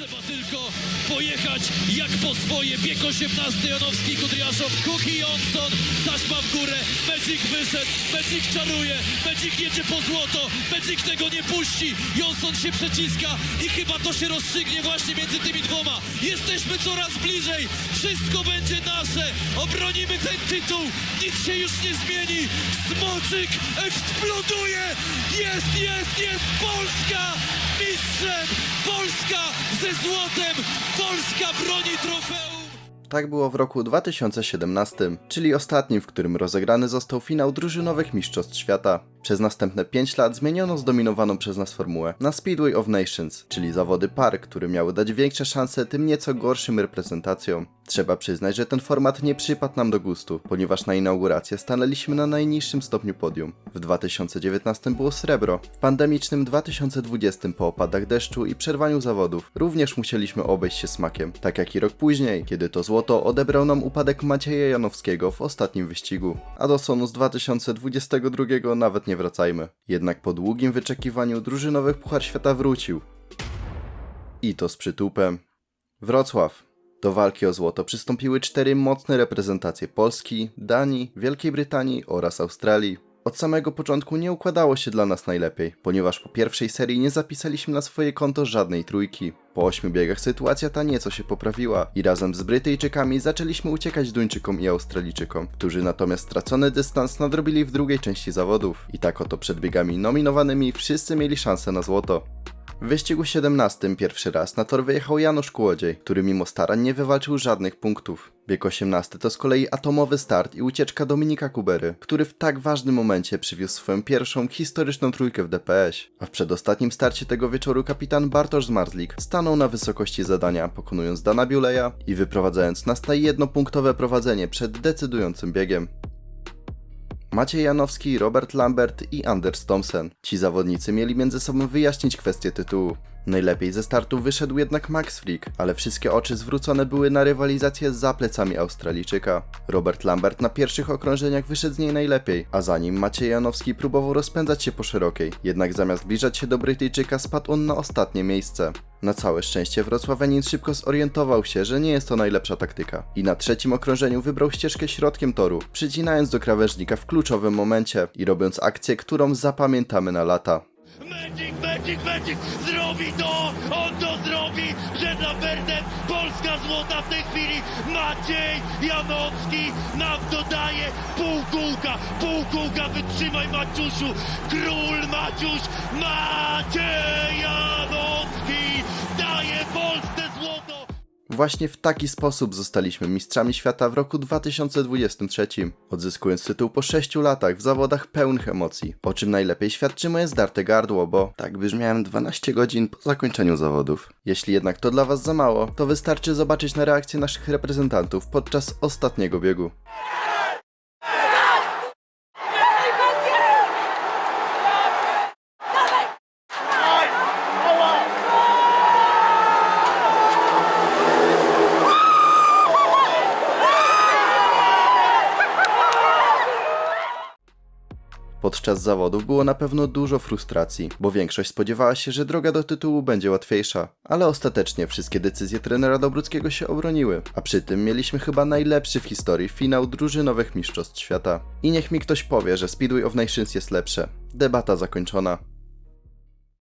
Trzeba tylko pojechać jak po swoje. Bieg 18, Janowski, Kudriaszow, Kuki, Johnson, taśma w górę. Magic wyszedł, Magic czaruje, Magic jedzie po złoto, Magic tego nie puści. Johnson się przeciska i chyba to się rozstrzygnie właśnie między tymi dwoma. Jesteśmy coraz bliżej, wszystko będzie nasze. Obronimy ten tytuł, nic się już nie zmieni. Smoczyk eksploduje, jest, jest, jest Polska mistrzem! Ze złotem! Polska broni trofeum! Tak było w roku 2017, czyli ostatnim, w którym rozegrany został finał drużynowych Mistrzostw Świata. Przez następne 5 lat zmieniono zdominowaną przez nas formułę na Speedway of Nations, czyli zawody par, które miały dać większe szanse tym nieco gorszym reprezentacjom. Trzeba przyznać, że ten format nie przypadł nam do gustu, ponieważ na inaugurację stanęliśmy na najniższym stopniu podium. W 2019 było srebro, w pandemicznym 2020 po opadach deszczu i przerwaniu zawodów również musieliśmy obejść się smakiem, tak jak i rok później, kiedy to złoto odebrał nam upadek Macieja Janowskiego w ostatnim wyścigu. A do Sonu z 2022 nawet nie wracajmy. Jednak po długim wyczekiwaniu drużynowy Puchar Świata wrócił. I to z przytupem. Wrocław. Do walki o złoto przystąpiły cztery mocne reprezentacje Polski, Danii, Wielkiej Brytanii oraz Australii. Od samego początku nie układało się dla nas najlepiej, ponieważ po pierwszej serii nie zapisaliśmy na swoje konto żadnej trójki. Po ośmiu biegach sytuacja ta nieco się poprawiła i razem z Brytyjczykami zaczęliśmy uciekać Duńczykom i Australijczykom, którzy natomiast stracony dystans nadrobili w drugiej części zawodów. I tak oto przed biegami nominowanymi wszyscy mieli szansę na złoto. W wyścigu 17 pierwszy raz na tor wyjechał Janusz Kłodziej, który mimo starań nie wywalczył żadnych punktów. Bieg 18 to z kolei atomowy start i ucieczka Dominika Kubery, który w tak ważnym momencie przywiózł swoją pierwszą historyczną trójkę w DPS. A w przedostatnim starcie tego wieczoru kapitan Bartosz Zmarzlik stanął na wysokości zadania, pokonując Dana Biuleja i wyprowadzając nas na jednopunktowe prowadzenie przed decydującym biegiem. Maciej Janowski, Robert Lambert i Anders Thompson. Ci zawodnicy mieli między sobą wyjaśnić kwestię tytułu. Najlepiej ze startu wyszedł jednak Max Frick, ale wszystkie oczy zwrócone były na rywalizację za plecami Australijczyka. Robert Lambert na pierwszych okrążeniach wyszedł z niej najlepiej, a za nim Maciej Janowski próbował rozpędzać się po szerokiej, jednak zamiast zbliżać się do Brytyjczyka spadł on na ostatnie miejsce. Na całe szczęście Wrocławianin szybko zorientował się, że nie jest to najlepsza taktyka i na trzecim okrążeniu wybrał ścieżkę środkiem toru, przycinając do krawężnika w kluczowym momencie i robiąc akcję, którą zapamiętamy na lata. Magic, Magic, Magic zrobi to! On to zrobi! Przed Lambertem Polska złota w tej chwili! Maciej Janowski nam dodaje pół kółka! Pół kółka! Wytrzymaj Maciusiu! Król Maciuś! Maciej Właśnie w taki sposób zostaliśmy mistrzami świata w roku 2023, odzyskując tytuł po 6 latach w zawodach pełnych emocji, o czym najlepiej świadczy moje zdarte gardło, bo tak brzmiałem 12 godzin po zakończeniu zawodów. Jeśli jednak to dla Was za mało, to wystarczy zobaczyć na reakcję naszych reprezentantów podczas ostatniego biegu. Podczas zawodów było na pewno dużo frustracji, bo większość spodziewała się, że droga do tytułu będzie łatwiejsza, ale ostatecznie wszystkie decyzje trenera Dobruckiego się obroniły, a przy tym mieliśmy chyba najlepszy w historii finał drużynowych mistrzostw świata. I niech mi ktoś powie, że Speedway of Nations jest lepsze. Debata zakończona.